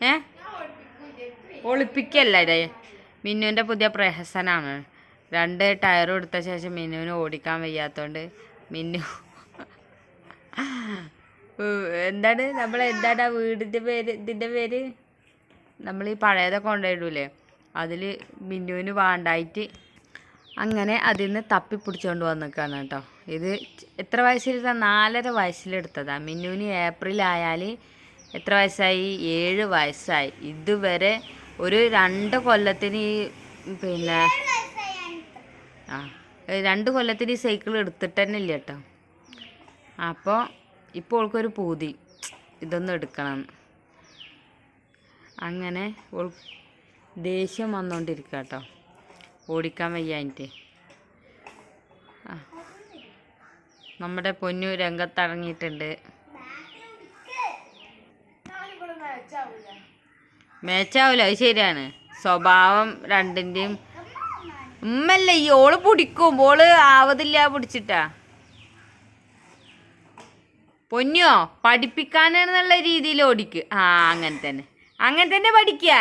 ഏ? ഒളിപ്പിക്കല്ലേ മിന്നുവിന്റെ പുതിയ പ്രഹസനമാണ് രണ്ട് ടയർ എടുത്ത ശേഷം മിന്നുവിന് ഓടിക്കാൻ വയ്യാത്തോണ്ട് മിന്നു എന്താണ്? നമ്മൾ എന്താണ് ആ വീടിന്റെ പേര്? ഇതിന്റെ പേര്? നമ്മൾ ഈ പഴയതൊക്കെ കൊണ്ടുപോയിടൂലേ അതിൽ മിന്നുവിന് വേണ്ടായിട്ട് അങ്ങനെ അതിൽ നിന്ന് തപ്പി പിടിച്ചുകൊണ്ട് വന്നിക്കാണ് കേട്ടോ. ഇത് എത്ര വയസ്സിലെടുത്താൽ നാലര വയസ്സിലെടുത്തതാണ് മിന്നുവിന് ഏപ്രിൽ ആയാൽ എത്ര വയസ്സായി? ഏഴ് വയസ്സായി. ഇതുവരെ ഒരു രണ്ട് കൊല്ലത്തിന് ഈ പിന്നെ ആ രണ്ട് കൊല്ലത്തിന് ഈ സൈക്കിൾ എടുത്തിട്ട് തന്നെ ഇല്ല കേട്ടോ. അപ്പോൾ ഇപ്പോൾ ഓൾക്കൊരു പൂതി. ഇതൊന്നും എടുക്കണം. അങ്ങനെ ഓൾ ദേഷ്യം വന്നുകൊണ്ടിരിക്കുക കേട്ടോ. ഓടിക്കാൻ വയ്യാഞ്ഞിട്ട് നമ്മുടെ പൊന്നു രംഗത്തിറങ്ങിയിട്ടുണ്ട്. മേച്ചാവൂല അത് ശരിയാണ്. സ്വഭാവം രണ്ടിന്റെയും ഉമ്മല്ല ഈ ഓൾ പിടിക്കും. ഓൾ ആവതില്ല പിടിച്ചിട്ടാ. പൊന്നോ പഠിപ്പിക്കാനെന്നുള്ള രീതിയിൽ ഓടിക്ക്. ആ അങ്ങനെ തന്നെ. അങ്ങനെ തന്നെ പഠിക്കുക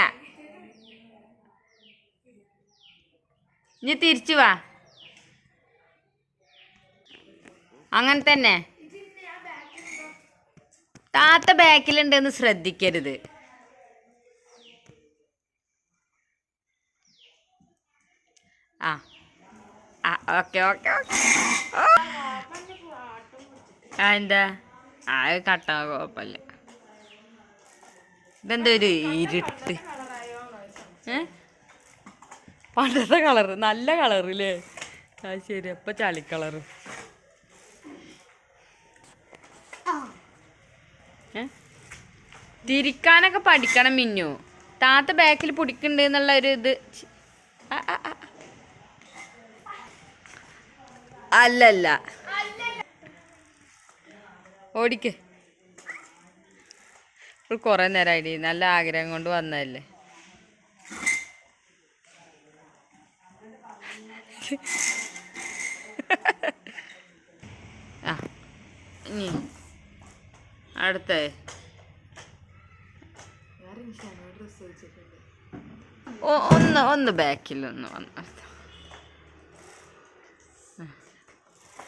ഇനി തിരിച്ചു വാ. അങ്ങനെ തന്നെ. താത്ത ബാക്കിലുണ്ടെന്ന് ശ്രദ്ധിക്കരുത് ആ ആ ഓക്കെ ഓക്കെ ആ എന്താ? ആ കട്ടാ കുഴപ്പമില്ല. ഇതെന്താ ഒരു ഇരുട്ട്? ഏ? പണ്ടത്തെ കളറ് നല്ല കളറ് അല്ലേ ആ ശരി അപ്പൊ ചളിക്കളറ്? തിരിക്കാനൊക്കെ പഠിക്കണം മിന്നു. താത്ത ബാക്കിൽ പിടിക്കണ്ട് എന്നുള്ള ഒരു ഇത്. ആ, ആ, ആ. അല്ലല്ല. ഓടിക്ക്. ഇപ്പോൾ കുറേ നേരമായിട്ട് നല്ല ആഗ്രഹം കൊണ്ട് വന്നതല്ലേ. ആ ഇനി അടുത്ത. ഒന്ന് ഒന്ന് ബാക്കിൽ ഒന്ന് വന്ന.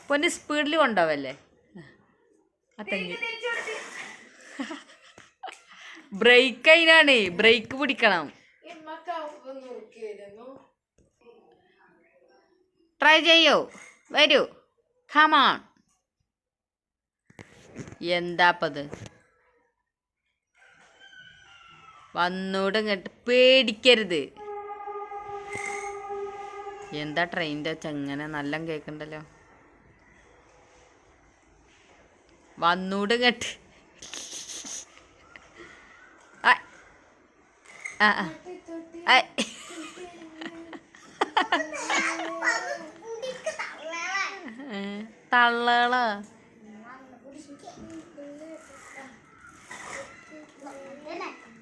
പൊന്ന് സ്പീഡിൽ കൊണ്ടുപോവല്ലേ അത്തങ്ങി ബ്രേക്ക് അതിനാണ്. ബ്രേക്ക് പിടിക്കണം. ട്രൈ ചെയ്യോ. വരൂ. കമാൺ എന്താപ്പത്? വന്നൂടെ ഇങ്ങോട്ട് പേടിക്കരുത്. എന്താ ട്രെയിനിന്റെ ചങ്ങനെ നല്ല കേൾക്കണ്ടല്ലോ വന്നൂടെ കേട്ട് തള്ളകളോ?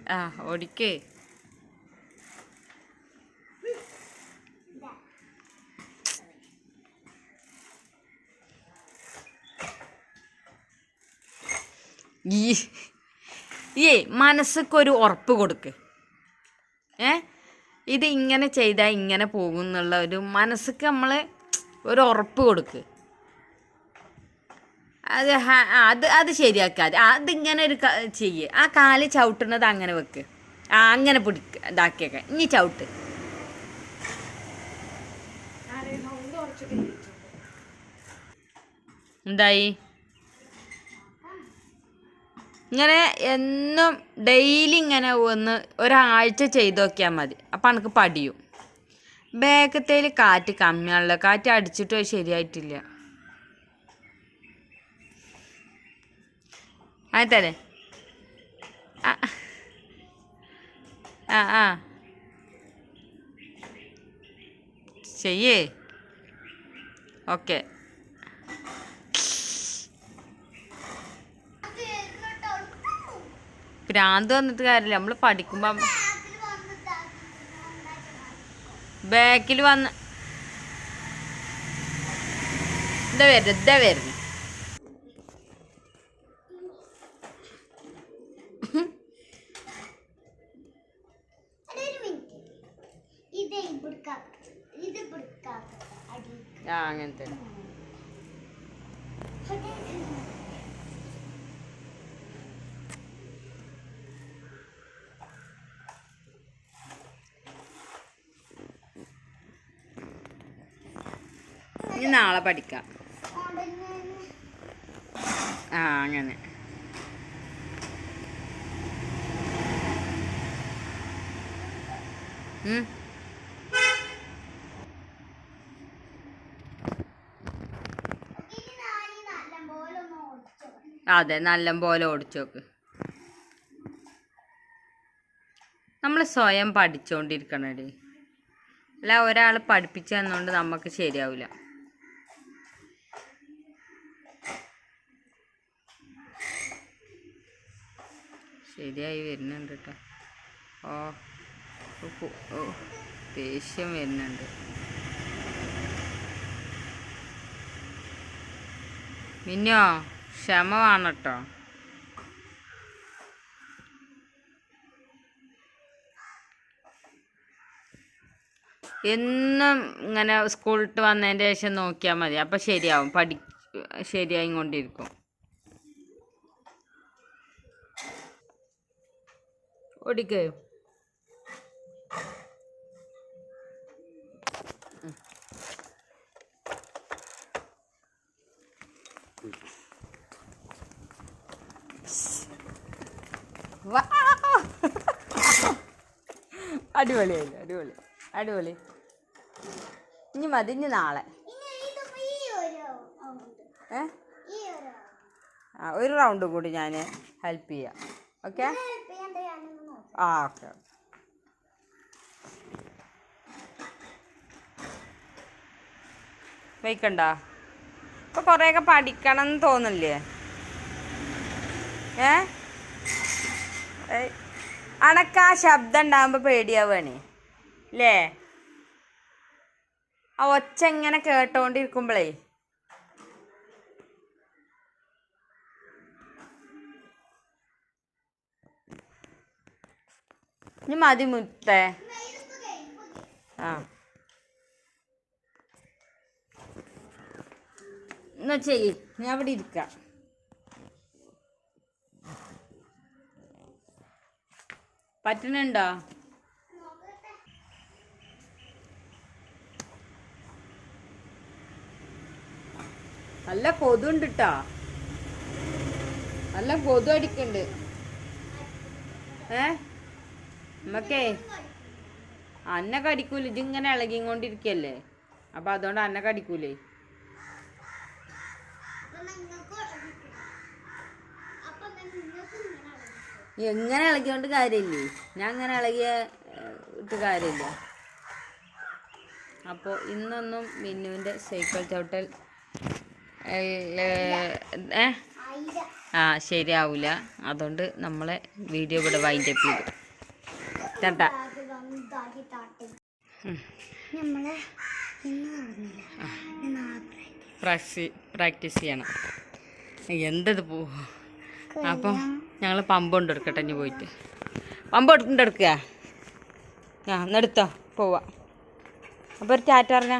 ആ ഓടിക്കേ. ഈ ഈ മനസ്സൊക്കെ ഉറപ്പ് കൊടുക്ക്. ഏ? ഇത് ഇങ്ങനെ ചെയ്താൽ ഇങ്ങനെ പോകും എന്നുള്ള ഒരു മനസ്സൊക്കെ നമ്മൾ ഒരു ഉറപ്പ് കൊടുക്ക്. അത് അത് അത് ശരിയാക്കാതെ അതിങ്ങനെ ഒരു ചെയ്യ്. ആ കാൽ ചവിട്ടുന്നത് അങ്ങനെ വെക്ക്. ആ അങ്ങനെ പിടിക്ക ഇതാക്കിയൊക്കെ. ഇനി ചവിട്ട്. എന്തായി? ഇങ്ങനെ എന്നും ഡെയിലി ഇങ്ങനെ ഒന്ന് ഒരാഴ്ച ചെയ്ത് നോക്കിയാൽ മതി. അപ്പം എനിക്ക് പടിയും. ബാക്കത്തേൽ കാറ്റ് കമ്മിയാണല്ലോ. കാറ്റ് അടിച്ചിട്ടും ശരിയായിട്ടില്ല. ആ ആ ആ. ചെയ്യേ. ഓക്കെ. ഭ്രാന്ത് വന്നിട്ട് കാര്യമില്ല. നമ്മൾ പഠിക്കുമ്പോൾ ബാക്കിൽ വന്ന് ഇതാ വരുന്നത് ഇതാ വരുന്നത് അങ്ങനത്തെ. ഇനി നാളെ പഠിക്കാം. ആ അങ്ങനെ. അതെ നല്ല പോലെ ഓടിച്ചു നോക്ക്. നമ്മൾ സ്വയം പഠിച്ചുകൊണ്ടിരിക്കണടി അല്ല ഒരാൾ പഠിപ്പിച്ചു തന്നുകൊണ്ട് നമുക്ക് ശരിയാവില്ല ശരിയായി വരുന്നുണ്ട് കേട്ടോ ഓ ദേഷ്യം വരുന്നുണ്ട്. മിന്നോ ക്ഷമ വേണം കേട്ടോ എന്നും ഇങ്ങനെ സ്കൂളിട്ട് വന്നതിന്റെ ശേഷം നോക്കിയാൽ മതി. അപ്പം ശരിയാവും. പഠി ശരിയായി കൊണ്ടിരിക്കും ഓടിക്ക് അടിപൊളിയായില്ല അടിപൊളി അടിപൊളി. ഇനി മതി ഇനി നാളെ. ഏ? ആ ഒരു റൗണ്ട് കൂടി ഞാൻ ഹെൽപ്പ് ചെയ്യാം. ഓക്കെ ഹെൽപ്പ് ചെയ്യാൻ ഞാനൊന്ന് നോക്കാം ആ ഓക്കെ വയ്ക്കണ്ട. ഇപ്പൊ കുറേയൊക്കെ പഠിക്കണം എന്ന് തോന്നില്ലേ ഏ? അണക്ക അണക്ക് ആ ശബ്ദം ഉണ്ടാകുമ്പോ പേടിയാവണേ. അല്ലേ ആ ഒച്ച ഇങ്ങനെ കേട്ടോണ്ടിരിക്കുമ്പോഴേ ഇനി മതി മുത്തേ. ആ. എന്നാ ചെയ്യ്. ഞാൻ അവിടെ ഇരിക്കാം. പറ്റണുണ്ടോ നല്ല കൊതുണ്ട് കേട്ടോ നല്ല കൊതു അടിക്കണ്ട് ഏ? നമ്മക്കേ അന്നെ കടിക്കൂല. ഇതിങ്ങനെ ഇളകിക്കൊണ്ടിരിക്കല്ലേ? അപ്പൊ അതുകൊണ്ട് അന്നെ കടിക്കൂലേ? എങ്ങനെ ഇളകിയോണ്ട് കാര്യമില്ലേ? ഞാൻ അങ്ങനെ ഇളകിയ ഇട്ട് കാര്യമില്ല. അപ്പോൾ ഇന്നൊന്നും മിന്നുവിന്റെ സൈക്കിൾ ചവിട്ടൽ ഏ ആ ശരിയാവില്ല അതുകൊണ്ട് നമ്മളെ വീഡിയോ ഇവിടെ വൈൻഡപ്പ് ചെയ്തു. താട്ടി. നമ്മളെ. പ്രാക്ടീസ് ചെയ്യണം. എന്തത് പോ അപ്പം ഞങ്ങൾ പമ്പ് കൊണ്ടെടുക്കട്ടെ ഇനി പോയിട്ട്. പമ്പ് കൊണ്ടെടുക്കുക ആ എന്നെടുത്തോ പോവാ. അപ്പോൾ ഒരു ടാറ്റ പറഞ്ഞാ.